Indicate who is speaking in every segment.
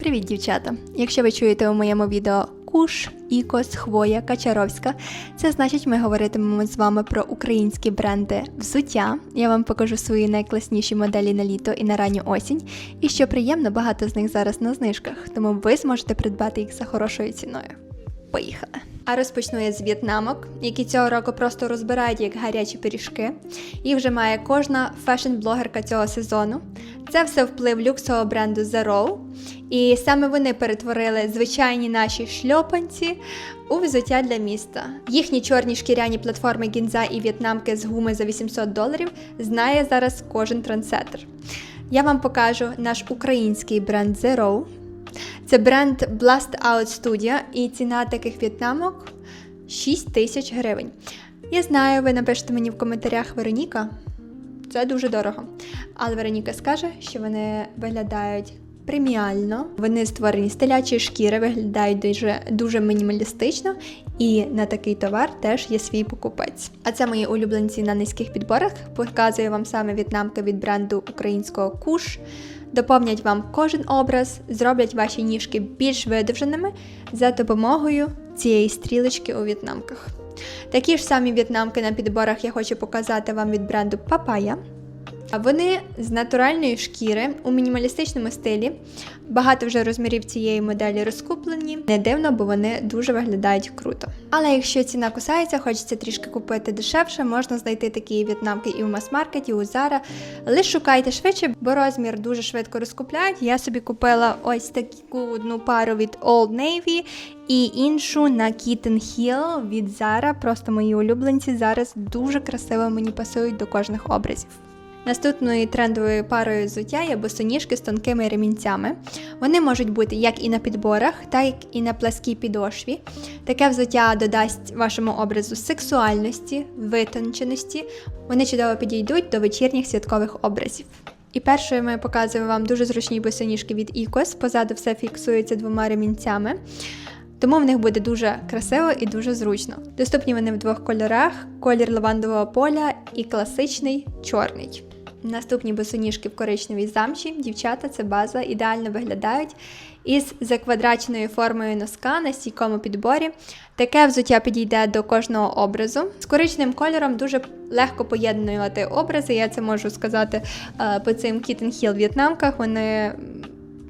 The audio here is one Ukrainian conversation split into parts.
Speaker 1: Привіт, дівчата! Якщо ви чуєте у моєму відео Куш, Ікос, Хвоя, Качаровська, це значить, ми говоритимемо з вами про українські бренди взуття. Я вам покажу свої найкласніші моделі на літо і на ранню осінь. І що приємно, багато з них зараз на знижках, тому ви зможете придбати їх за хорошою ціною. Поїхали! А розпочну з в'єтнамок, які цього року просто розбирають як гарячі пиріжки. Їх вже має кожна фешн-блогерка цього сезону. Це все вплив люксового бренду Zero. І саме вони перетворили звичайні наші шльопанці у взуття для міста. Їхні чорні шкіряні платформи Гінза і в'єтнамки з гуми за 800 доларів знає зараз кожен трансетер. Я вам покажу наш український бренд Zero. Це бренд Blast Out Studio і ціна таких в'єтнамок 6 тисяч гривень. Я знаю, ви напишете мені в коментарях Вероніка. Це дуже дорого. Але Вероніка скаже, що вони виглядають преміально. Вони створені з телячої шкіри, виглядають дуже, дуже мінімалістично, і на такий товар теж є свій покупець. А це мої улюбленці на низьких підборах. Показую вам саме в'єтнамки від бренду українського Куш. Доповнять вам кожен образ, зроблять ваші ніжки більш видовженими за допомогою цієї стрілочки у в'єтнамках. Такі ж самі в'єтнамки на підборах я хочу показати вам від бренду Papaya. Вони з натуральної шкіри у мінімалістичному стилі. Багато вже розмірів цієї моделі розкуплені. Не дивно, бо вони дуже виглядають круто. Але якщо ціна кусається, хочеться трішки купити дешевше, можна знайти такі в'єтнамки і у мас-маркеті, і у Zara. Лише шукайте швидше, бо розмір дуже швидко розкупляють. Я собі купила ось таку одну пару від Old Navy і іншу на Kitten Hill від Zara. Просто мої улюбленці зараз дуже красиво мені пасують до кожних образів. Наступною трендовою парою взуття є босоніжки з тонкими ремінцями. Вони можуть бути як і на підборах, так і на пласкій підошві. Таке взуття додасть вашому образу сексуальності, витонченості. Вони чудово підійдуть до вечірніх святкових образів. І першою ми показуємо вам дуже зручні босоніжки від Ікос. Позаду все фіксується двома ремінцями. Тому в них буде дуже красиво і дуже зручно. Доступні вони в двох кольорах: колір лавандового поля і класичний чорний. Наступні босоніжки в коричневій замші. Дівчата, це база, ідеально виглядають із заквадраченою формою носка на стійкому підборі. Таке взуття підійде до кожного образу. З коричневим кольором дуже легко поєднувати образи. Я це можу сказати е, по цим Hill в'єтнамках. Вони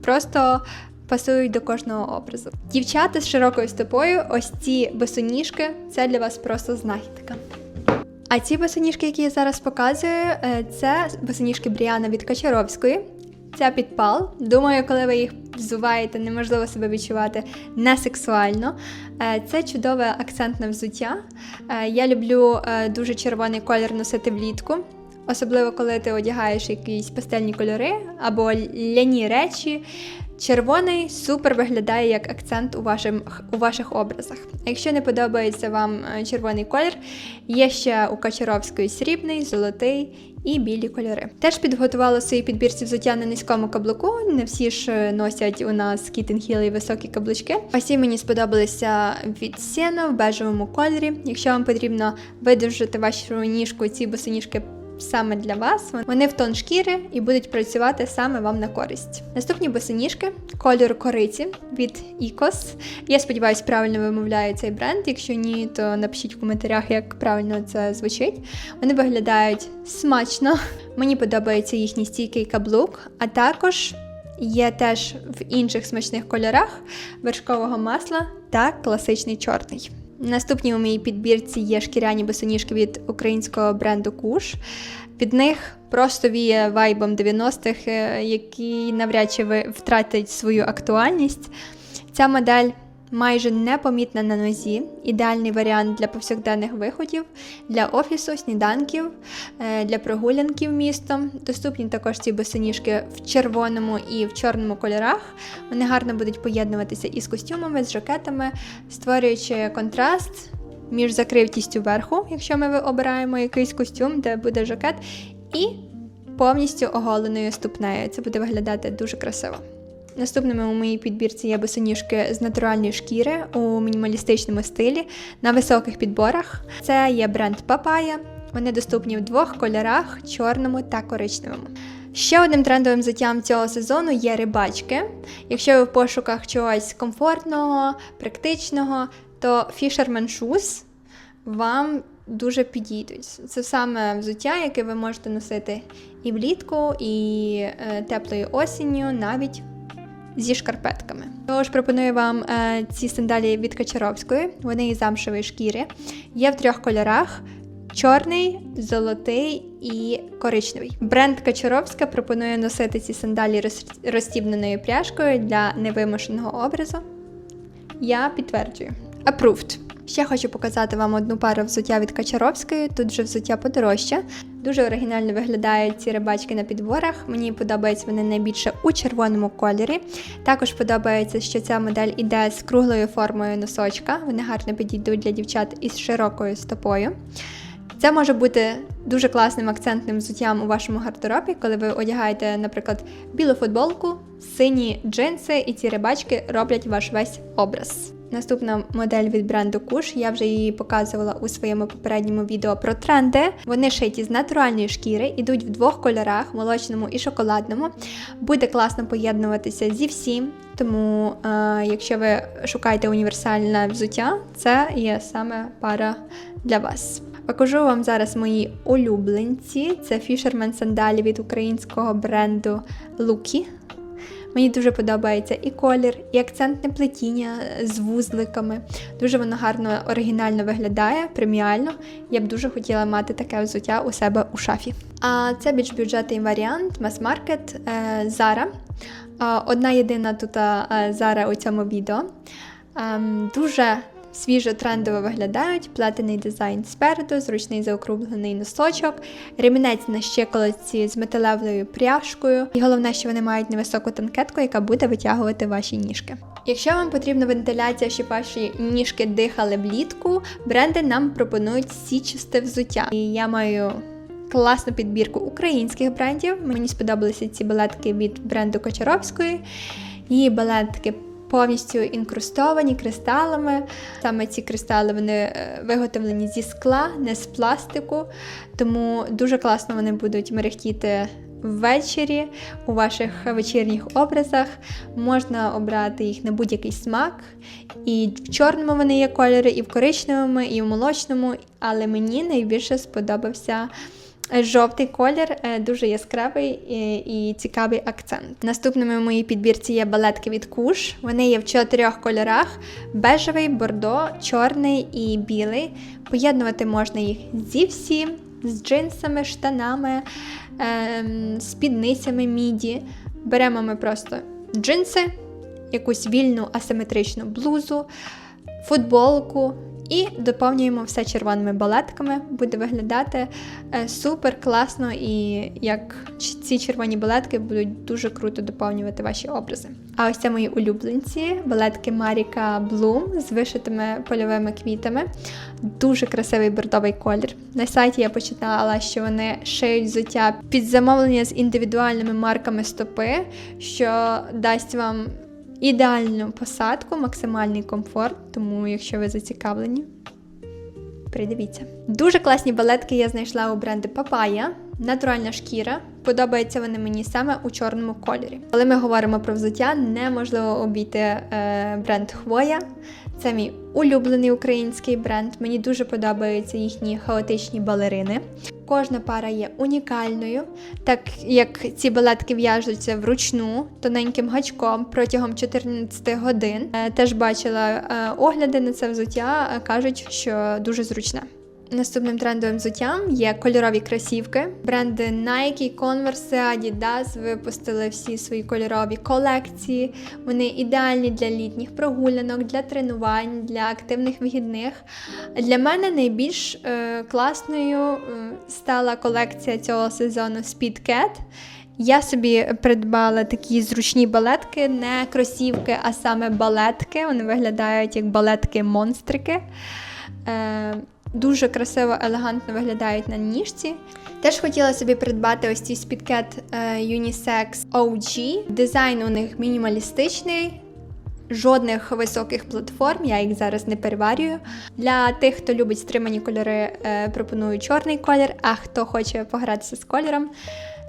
Speaker 1: просто пасують до кожного образу. Дівчата з широкою стопою, ось ці босоніжки, це для вас просто знахідка. А ці босоніжки, які я зараз показую, е, це босоніжки Бріана від Качаровської. Це підпал. Думаю, коли ви їх взуваєте, неможливо себе відчувати не сексуально. Це чудове акцентне взуття. Е, Я люблю е, дуже червоний колір носити влітку. Особливо, коли ти одягаєш якісь пастельні кольори або ляні речі. Червоний супер виглядає як акцент у, вашим, у ваших образах. Якщо не подобається вам е, червоний колір, є ще у Качаровської срібний, золотий і білі кольори. Теж підготувала свої підбірці взуття на низькому каблуку. Не всі ж е, носять у нас кітінг і високі каблучки. Усі мені сподобалися від Сіна в бежевому кольорі. Якщо вам потрібно видовжити вашу ніжку, ці босоніжки саме для вас. Вони в тон шкіри і будуть працювати саме вам на користь. Наступні босоніжки кольору кориці від Ікос. Я сподіваюся, правильно вимовляю цей бренд. Якщо ні, то напишіть в коментарях, як правильно це звучить. Вони виглядають смачно. Мені подобається їхній стійкий каблук, а також. Є теж в інших смачних кольорах вершкового масла та класичний чорний. Наступні у моїй підбірці є шкіряні босоніжки від українського бренду Куш. Від них просто віє вайбом 90-х, який які навряд чи втратить свою актуальність. Ця модель майже непомітна на нозі, ідеальний варіант для повсякденних виходів, для офісу, сніданків, е, для прогулянків містом. Доступні також ці босоніжки в червоному і в чорному кольорах. Вони гарно будуть поєднуватися із костюмами, з жакетами, створюючи контраст між закритістю верху, якщо ми обираємо якийсь костюм, де буде жакет, і повністю оголеною ступнею. Це буде виглядати дуже красиво. Наступними у моїй підбірці є босоніжки з натуральної шкіри у мінімалістичному стилі на високих підборах. Це є бренд Papaya. Вони доступні в двох кольорах чорному та коричневому. Ще одним трендовим взуттям цього сезону є рибачки. Якщо ви в пошуках чогось комфортного, практичного, то Fisherman Shoes вам дуже підійдуть. Це саме взуття, яке ви можете носити і влітку, і е, теплою осінню, навіть зі шкарпетками. Тож пропоную вам е, ці сандалії від Качаровської. Вони із замшевої шкіри. Є в трьох кольорах: чорний, золотий і коричневий. Бренд Качаровська пропонує носити ці сандалі розстібненою пряжкою для невимушеного образу. Я підтверджую. Approved. Ще хочу показати вам одну пару взуття від Качаровської. Тут вже взуття подорожче. Дуже оригінально виглядають ці рибачки на підборах. Мені подобаються вони найбільше у червоному кольорі. Також подобається, що ця модель іде з круглою формою носочка. Вони гарно підійдуть для дівчат із широкою стопою. Це може бути дуже класним акцентним взуттям у вашому гардеробі, коли ви одягаєте, наприклад, білу футболку, сині джинси, і ці рибачки роблять ваш весь образ. Наступна модель від бренду Kush, я вже її показувала у своєму попередньому відео про тренди. Вони шиті з натуральної шкіри, ідуть в двох кольорах молочному і шоколадному. Буде класно поєднуватися зі всім. Тому, е, якщо ви шукаєте універсальне взуття, це є саме пара для вас. Покажу вам зараз мої улюбленці. Це Fisherman сандалі від українського бренду Lucky. Мені дуже подобається і колір, і акцентне плетіння з вузликами. Дуже воно гарно оригінально виглядає, преміально. Я б дуже хотіла мати таке взуття у себе у шафі. А це більш бюджетний варіант, мас-маркет Zara. Одна єдина тут Зара у цьому відео. Ем, Дуже свіжо трендово виглядають, плетений дизайн спереду, зручний заокруглений носочок, ремінець на щиколотці з металевою пряжкою. І головне, що вони мають невисоку танкетку, яка буде витягувати ваші ніжки. Якщо вам потрібна вентиляція, щоб ваші ніжки дихали влітку, бренди нам пропонують січисте взуття. І я маю класну підбірку українських брендів. Мені сподобалися ці балетки від бренду Кочаровської. Її балетки повністю інкрустовані кристалами. Саме ці кристали вони е, виготовлені зі скла, не з пластику. Тому дуже класно вони будуть мерехтіти ввечері у ваших вечірніх образах. Можна обрати їх на будь-який смак. І в чорному вони є кольори, і в коричневому, і в молочному. Але мені найбільше сподобався. Жовтий колір е, дуже яскравий і, і цікавий акцент. Наступними в моїй підбірці є балетки від Куш. Вони є в чотирьох кольорах: бежевий, бордо, чорний і білий. Поєднувати можна їх зі всім, з джинсами, штанами, ем, спідницями міді. Беремо ми просто джинси, якусь вільну асиметричну блузу, футболку. І доповнюємо все червоними балетками. Буде виглядати е, супер класно, і як ці червоні балетки будуть дуже круто доповнювати ваші образи. А ось це мої улюбленці балетки Marika Bloom з вишитими польовими квітами. Дуже красивий бордовий колір. На сайті я почитала, що вони шиють взуття під замовлення з індивідуальними марками стопи, що дасть вам ідеальну посадку, максимальний комфорт, тому якщо ви зацікавлені, придивіться. Дуже класні балетки я знайшла у бренду Papaya. Натуральна шкіра. Подобаються вони мені саме у чорному кольорі. Коли ми говоримо про взуття, неможливо обійти е, бренд Хвоя. Це мій улюблений український бренд. Мені дуже подобаються їхні хаотичні балерини. Кожна пара є унікальною, так як ці балетки в'яжуться вручну тоненьким гачком протягом 14 годин. Е, Теж бачила е, огляди на це взуття, е, кажуть, що дуже зручне. Наступним трендовим взуттям є кольорові кросівки. Бренди Nike, Converse, Adidas випустили всі свої кольорові колекції. Вони ідеальні для літніх прогулянок, для тренувань, для активних вихідних. Для мене найбільш е, класною е, стала колекція цього сезону Speed Cat. Я собі придбала такі зручні балетки, не кросівки, а саме балетки. Вони виглядають як балетки-монстрики. Е, Дуже красиво, елегантно виглядають на ніжці. Теж хотіла собі придбати ось ці спідкет Unisex OG. Дизайн у них мінімалістичний, жодних високих платформ, я їх зараз не переварюю. Для тих, хто любить стримані кольори, е, пропоную чорний колір, а хто хоче погратися з кольором,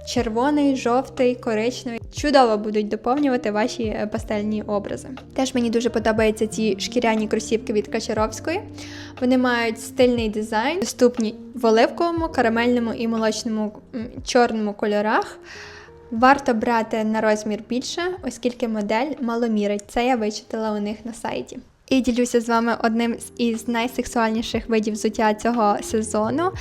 Speaker 1: червоний, жовтий, коричневий. Чудово будуть доповнювати ваші е, пастельні образи. Теж мені дуже подобаються ці шкіряні кросівки від Качаровської. Вони мають стильний дизайн, доступні в оливковому, карамельному і молочному чорному кольорах. Варто брати на розмір більше, оскільки модель маломірить. Це я вичитала у них на сайті. І ділюся з вами одним із найсексуальніших видів взуття цього сезону.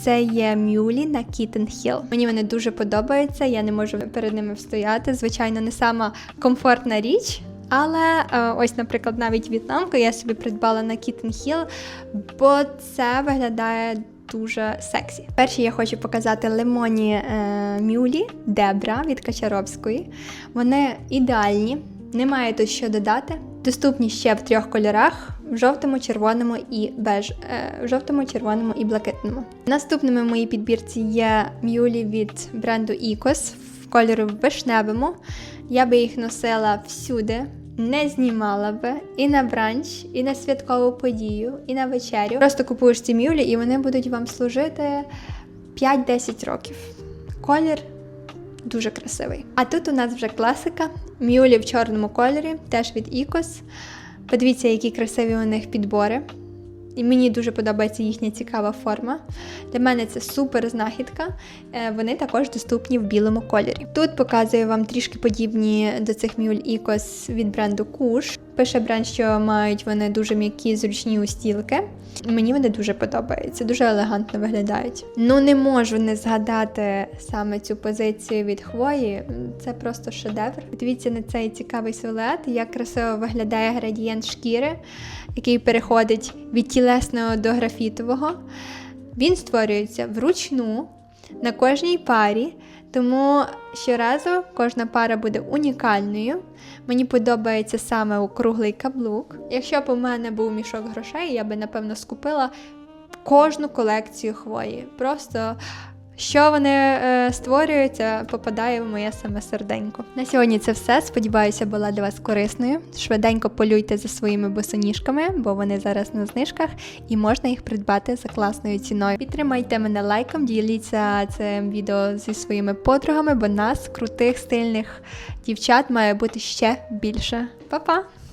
Speaker 1: Це є мюлі на Kitten Hill. Мені вони дуже подобаються, я не можу перед ними встояти. Звичайно, не сама комфортна річ. Але е, ось, наприклад, навіть в'єтнамку я собі придбала на Kitten Hill, бо це виглядає дуже сексі. Перші я хочу показати лимоні е, мюлі Дебра від Качаровської. Вони ідеальні, немає тут що додати. Доступні ще в трьох кольорах: в жовтому, червоному і беж, е, в жовтому, червоному і блакитному. Наступними в моїй підбірці є мюлі від бренду Ecos в кольору вишневому. Я би їх носила всюди. Не знімала би і на бранч, і на святкову подію, і на вечерю. Просто купуєш ці мюлі, і вони будуть вам служити 5-10 років. Колір дуже красивий. А тут у нас вже класика. Мюлі в чорному кольорі, теж від Ікос. Подивіться, які красиві у них підбори. І мені дуже подобається їхня цікава форма. Для мене це супер знахідка. Е, Вони також доступні в білому кольорі. Тут показую вам трішки подібні до цих мюль ікос від бренду Kush. Пише бренд, що мають вони дуже м'які зручні устілки. Мені вони дуже подобаються, дуже елегантно виглядають. Ну не можу не згадати саме цю позицію від хвої. Це просто шедевр. Дивіться на цей цікавий силует, як красиво виглядає градієнт шкіри, який переходить від тілесного до графітового. Він створюється вручну на кожній парі, тому щоразу кожна пара буде унікальною. Мені подобається саме округлий каблук. Якщо б у мене був мішок грошей, я би напевно скупила кожну колекцію хвої. Просто що вони е, створюють, це попадає в моє саме серденько. На сьогодні це все. Сподіваюся, була для вас корисною. Швиденько полюйте за своїми босоніжками, бо вони зараз на знижках, і можна їх придбати за класною ціною. Підтримайте мене лайком, діліться цим відео зі своїми подругами, бо нас, крутих, стильних дівчат, має бути ще більше. Па-па!